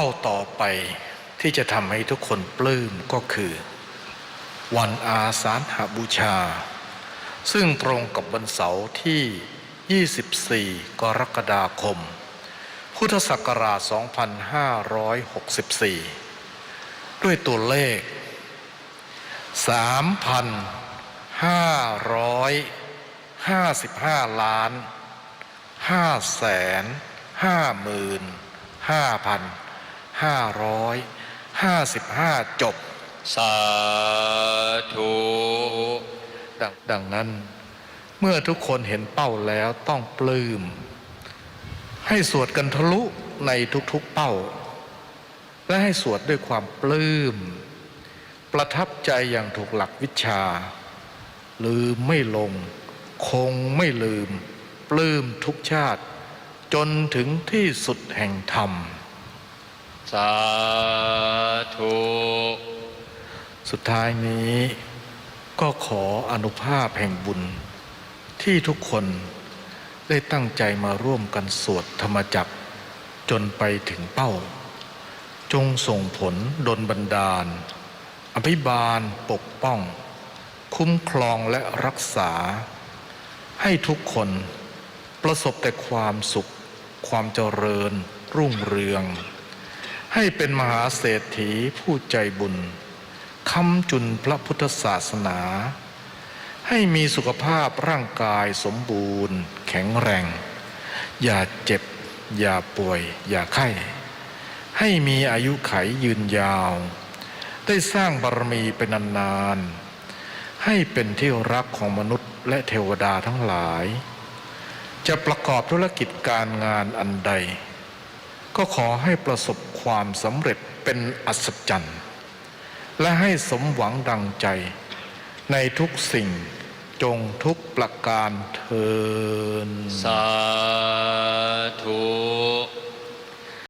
ป้าต่อไปที่จะทำให้ทุกคนปลื้มก็คือ วันอาสาฬหบูชา ซึ่งตรงกับวันเสาร์ที่ 24 กรกฎาคม พุทธศักราช 2564 ด้วยตัวเลข 3,555 ล้าน5แสน5 5 0 0 0 2555 จบ สาธุดดังนั้น เมื่อทุกคนเห็นเป้าแล้วต้องปลืม้มให้สวดกันทะลุในทุกๆเป้า และให้สวดด้วยความปลืม้มประทับใจอย่างถูกหลักวิชา ลืมไม่ลง คงไม่ลืม ปลื้มทุกชาติ จนถึงที่สุดแห่งธรรม สาธุสุดท้ายนี้ก็ขออนุภาพแห่งบุญ ที่ทุกคนได้ตั้งใจมาร่วมกันสวดธรรมจักรจนไปถึงเป้า จงส่งผลดลบันดาล อภิบาลปกป้อง คุ้มครองและรักษา ให้ทุกคนประสบแต่ความสุข ความเจริญรุ่งเรือง ให้เป็นมหาเศรษฐีผู้ใจบุญคำจุนพระพุทธศาสนา ให้มีสุขภาพร่างกายสมบูรณ์ แข็งแรง อย่าเจ็บ อย่าป่วย อย่าไข้ ให้มีอายุไขยืนยาว ได้สร้างบารมีเป็นนานๆ ให้เป็นที่รักของมนุษย์และเทวดาทั้งหลาย จะประกอบธุรกิจการงานอันใด ก็ขอให้ประสบความสำเร็จเป็นอัศจรรย์ และให้สมหวังดังใจ ในทุกสิ่งจงทุกประการเทินสา